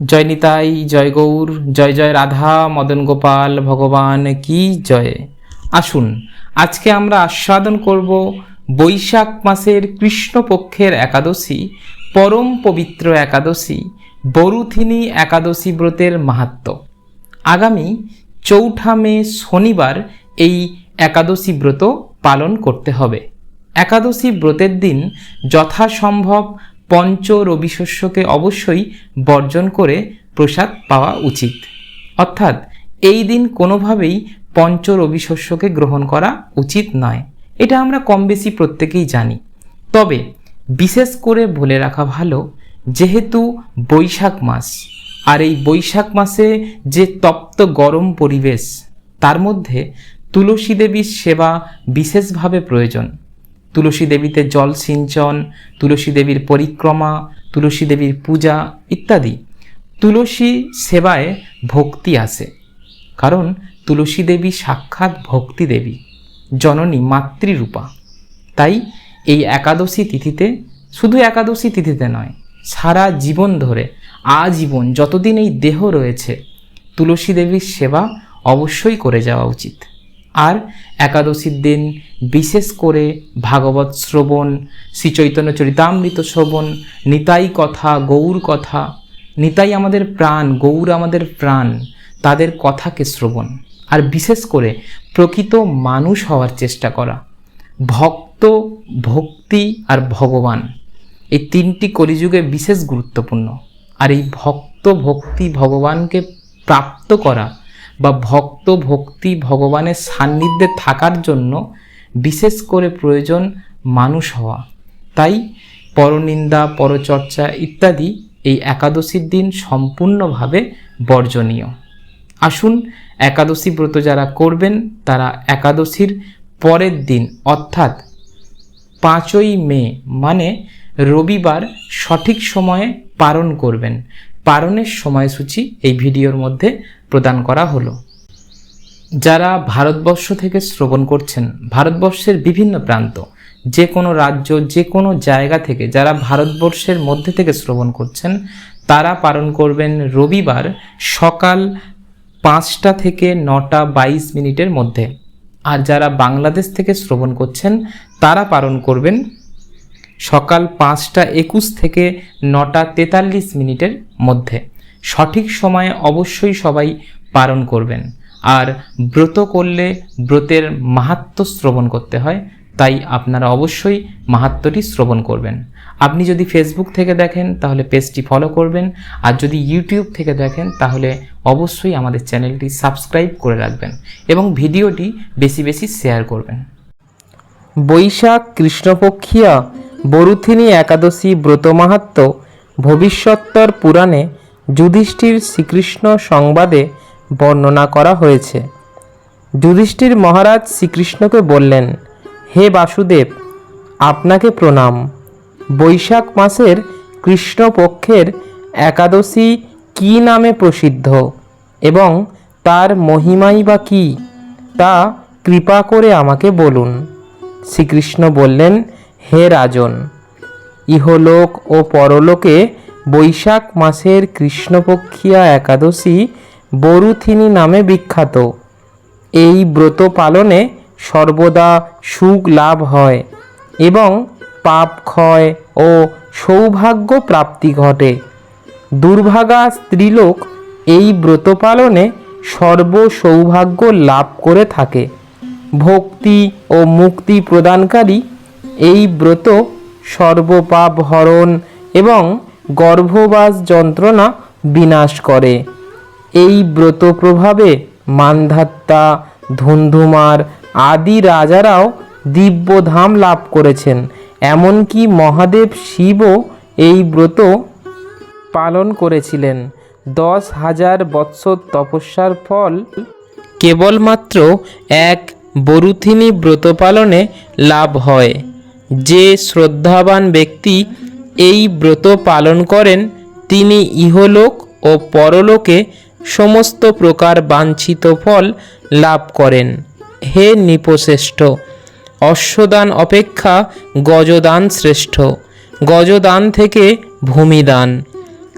জয় নিতাই, জয় গৌর, জয় জয় রাধা, মদন গোপাল, ভগবান কি জয়। আসুন, আজকে আমরা আস্বাদন করব বৈশাখ মাসের কৃষ্ণপক্ষের একাদশী, পরম পবিত্র একাদশী, বরুথিনী একাদশী ব্রতের মাহাত্ম্য আগামী চৌঠা মে শনিবার এই একাদশী ব্রত পালন করতে হবে। একাদশী ব্রতের দিন যথাসম্ভব পঞ্চ রবি শস্যকে অবশ্যই বর্জন করে প্রসাদ পাওয়া উচিত। অর্থাৎ, এই দিন কোনোভাবেই পঞ্চ রবি শস্যকে গ্রহণ করা উচিত নয়। এটা আমরা কম বেশি প্রত্যেকেই জানি। তবে, বিশেষ করে বলে রাখা ভালো, যেহেতু বৈশাখ মাস, আর এই বৈশাখ মাসে যে তপ্ত গরম পরিবেশ, তার মধ্যে তুলসী দেবীর সেবা বিশেষভাবে প্রয়োজন। তুলসী দেবীতে জল সিঞ্চন, তুলসী দেবীর পরিক্রমা, তুলসী দেবীর পূজা ইত্যাদি। তুলসী সেবায় ভক্তি আসে কারণ তুলসী দেবী সাক্ষাৎ ভক্তি দেবী, জননী মাতৃরূপা। তাই এই একাদশী তিথিতে শুধু একাদশী তিথিতে নয়, সারা জীবন ধরে, আজীবন যতদিন এই দেহ রয়েছে, তুলসী দেবীর সেবা অবশ্যই করে যাওয়া উচিত। আর একাদশীর দিন বিশেষ করে ভাগবত শ্রবণ শ্রীচৈতন্য চরিতামৃত শ্রবণ, নিতাই কথা, গৌর কথা, নিতাই আমাদের প্রাণ, গৌর আমাদের প্রাণ, তাদের কথাকে শ্রবণ। আর বিশেষ করে প্রকৃত মানুষ হওয়ার চেষ্টা করা, ভক্ত, ভক্তি আর ভগবান, এই তিনটি কলিযুগে বিশেষ গুরুত্বপূর্ণ। আর এই ভক্ত, ভক্তি, ভগবানকে প্রাপ্ত করা বা ভক্ত, ভক্তি, ভগবানের সান্নিধ্যে থাকার জন্য বিশেষ করে প্রয়োজন মানুষ হওয়া। তাই পরনিন্দা, পরচর্চা ইত্যাদি এই একাদশীর দিন সম্পূর্ণভাবে বর্জনীয়। আসুন একাদশী ব্রত যারা করবেন, তারা একাদশীর পরের দিন, অর্থাৎ পাঁচই মে মানে রবিবার সঠিক সময়ে পালন করবেন। পালনের সময়সূচি এই ভিডিওর মধ্যে প্রদান করা হলো। যারা ভারতবর্ষ থেকে শ্রবণ করছেন, ভারতবর্ষের বিভিন্ন প্রান্ত যে কোনো রাজ্য যে কোনো জায়গা থেকে যারা ভারতবর্ষের মধ্যে থেকে শ্রবণ করছেন, তারা পালন করবেন রবিবার সকাল পাঁচটা থেকে নটা বাইশ মিনিটের মধ্যে। আর যারা বাংলাদেশ থেকে শ্রবণ করছেন, তারা পালন করবেন সকাল পাঁচটা একুশ থেকে নটা তেতাল্লিশ মিনিটের মধ্যে। সঠিক সময়ে অবশ্যই সবাই পালন করবেন। আর ব্রত করলে ব্রতের মাহাত্ম শ্রবণ করতে হয়, তাই আপনারা অবশ্যই মাহাত্মটি শ্রবণ করবেন। আপনি যদি ফেসবুক থেকে দেখেন, তাহলে পেজটি ফলো করবেন। আর যদি ইউটিউব থেকে দেখেন, তাহলে অবশ্যই আমাদের চ্যানেলটি সাবস্ক্রাইব করে রাখবেন এবং ভিডিওটি বেশি বেশি শেয়ার করবেন। বৈশাখ কৃষ্ণপক্ষিয়া বরুথিনী একাদশী ব্রত মাহাত্ম ভবিষ্যত্তর পুরাণে যুধিষ্ঠির শ্রীকৃষ্ণ সংবাদে বর্ণনা করা হয়েছে। যুধিষ্ঠির মহারাজ শ্রীকৃষ্ণকে বললেন, হে বাসুদেব, আপনাকে প্রণাম। বৈশাখ মাসের কৃষ্ণপক্ষের একাদশী কী নামে প্রসিদ্ধ এবং তার মহিমাই বা কী তা কৃপা করে আমাকে বলুন। শ্রীকৃষ্ণ বললেন হে রাজন, ইহলোক ও পরলোকে বৈশাখ মাসের কৃষ্ণপক্ষিয়া একাদশী বরুথিনী নামে বিখ্যাত। এই ব্রত পালনে সর্বদা সুখ লাভ হয় এবং পাপ ক্ষয় ও সৌভাগ্য প্রাপ্তি ঘটে। দুর্ভাগা স্ত্রীলোক এই ব্রত পালনে সর্ব সৌভাগ্য লাভ করে থাকে। ভক্তি ও মুক্তি প্রদানকারী এই ব্রত সর্বপাপ হরণ এবং গর্ভবাস যন্ত্রণা বিনাশ করে। এই ব্রত প্রভাবে মান্ধাত্তা, ধুন্ধুমার আদি রাজারাও দিব্যধাম লাভ করেছেন। এমনকি মহাদেব শিবও এই ব্রত পালন করেছিলেন। দশ হাজার বৎসর তপস্যার ফল কেবলমাত্র এক বরুথিনী ব্রত পালনে লাভ হয়। যে শ্রদ্ধাবান ব্যক্তি এই ব্রত পালন করেন, তিনি ইহলোক ও পরলোকে সমস্ত প্রকার বাঞ্ছিত ফল লাভ করেন। হে নিপশ্রেষ্ঠ অশ্বদান অপেক্ষা গজদান শ্রেষ্ঠ। গজদান থেকে ভূমিদান,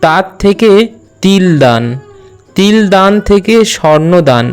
তার থেকে তিল দান তিল দান থেকে স্বর্ণদান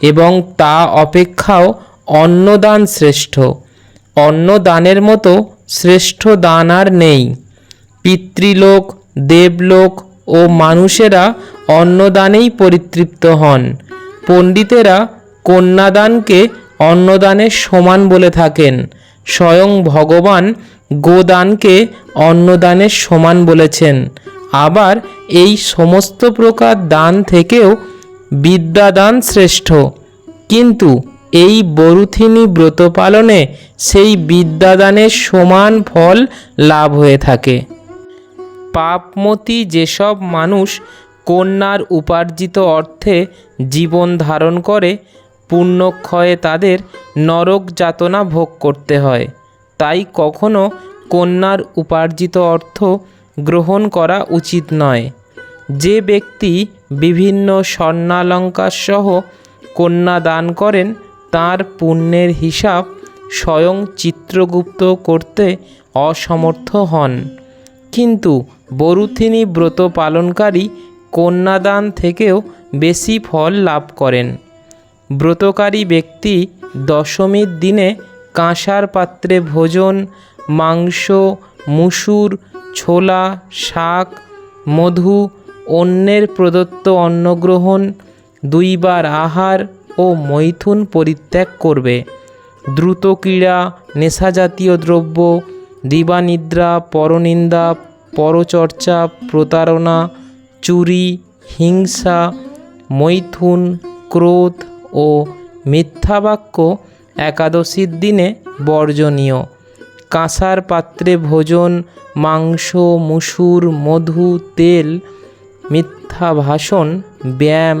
এবং তা অপেক্ষাও অন্নদান শ্রেষ্ঠ। অন্নদানের মতো শ্রেষ্ঠ দান আর নেই। পিতৃলোক, দেবলোক ও মানুষেরা অন্নদানেই পরিতৃপ্ত হন। পণ্ডিতেরা কন্যাদানকে অন্নদানের সমান বলে থাকেন। স্বয়ং ভগবান গোদানকে অন্নদানের সমান বলেছেন। আবার এই সমস্ত প্রকার দান থেকেও বিদ্যাদান শ্রেষ্ঠ। কিন্তু এই বরুথিনী ব্রত পালনে সেই বিদ্যাদানের সমান ফল লাভ হয়ে থাকে। পাপমতি যেসব মানুষ কন্যার উপার্জিত অর্থে জীবন ধারণ করে, পুণ্যক্ষয়ে তাদের নরক যাতনা ভোগ করতে হয়। তাই কখনো কন্যার উপার্জিত অর্থ গ্রহণ করা উচিত নয়। যে ব্যক্তি বিভিন্ন স্বর্ণালঙ্কার সহ কন্যা দান করেন তার পুণ্যের হিসাব স্বয়ং চিত্রগুপ্ত করতে অসমর্থ হন। কিন্তু বরুথিনী ব্রত পালনকারী কন্যাদান থেকেও বেশি ফল লাভ করেন। ব্রতকারী ব্যক্তি দশমীর দিনে কাঁসার পাত্রে ভোজন, মাংস, মুসুর, ছোলা, শাক, মধু, অন্যের প্রদত্ত অন্নগ্রহণ, দুইবার আহার ও মৈথুন পরিত্যাগ করবে। দ্রুত ক্রীড়া নেশাজাতীয় দ্রব্য, দিবানিদ্রা, পরনিন্দা, পরচর্চা, প্রতারণা, চুরি, হিংসা, মৈথুন, ক্রোধ ও মিথ্যাবাক্য একাদশীর দিনে বর্জনীয়। কাঁসার পাত্রে ভোজন, মাংস, মুসুর, মধু, তেল মিথ্যা ভাষণ ব্যায়াম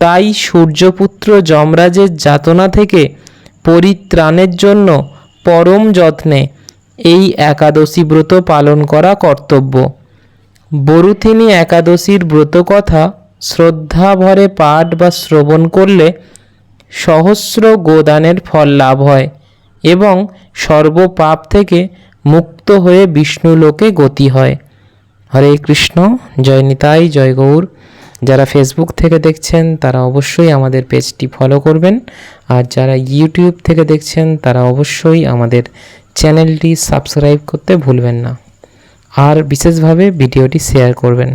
তাই সূর্যপুত্র যমরাজের যাতনা থেকে পরিত্রাণের জন্য পরম যত্নে এই একাদশী ব্রত পালন করা কর্তব্য। বরুথিনী একাদশীর ব্রত কথা শ্রদ্ধা ভরে পাঠ বা শ্রবণ করলে সহস্র গোদানের ফল লাভ হয় এবং সর্বপাপ থেকে মুক্ত হয়ে বিষ্ণুলোকে গতি হয়। হরে কৃষ্ণ, জয় নিতাই, জয় গৌর। যারা ফেসবুক থেকে দেখছেন, তারা অবশ্যই আমাদের পেজটি ফলো করবেন। আর যারা ইউটিউব থেকে দেখছেন, তারা অবশ্যই আমাদের চ্যানেলটি সাবস্ক্রাইব করতে ভুলবেন না। আর বিশেষভাবে ভিডিওটি শেয়ার করবেন।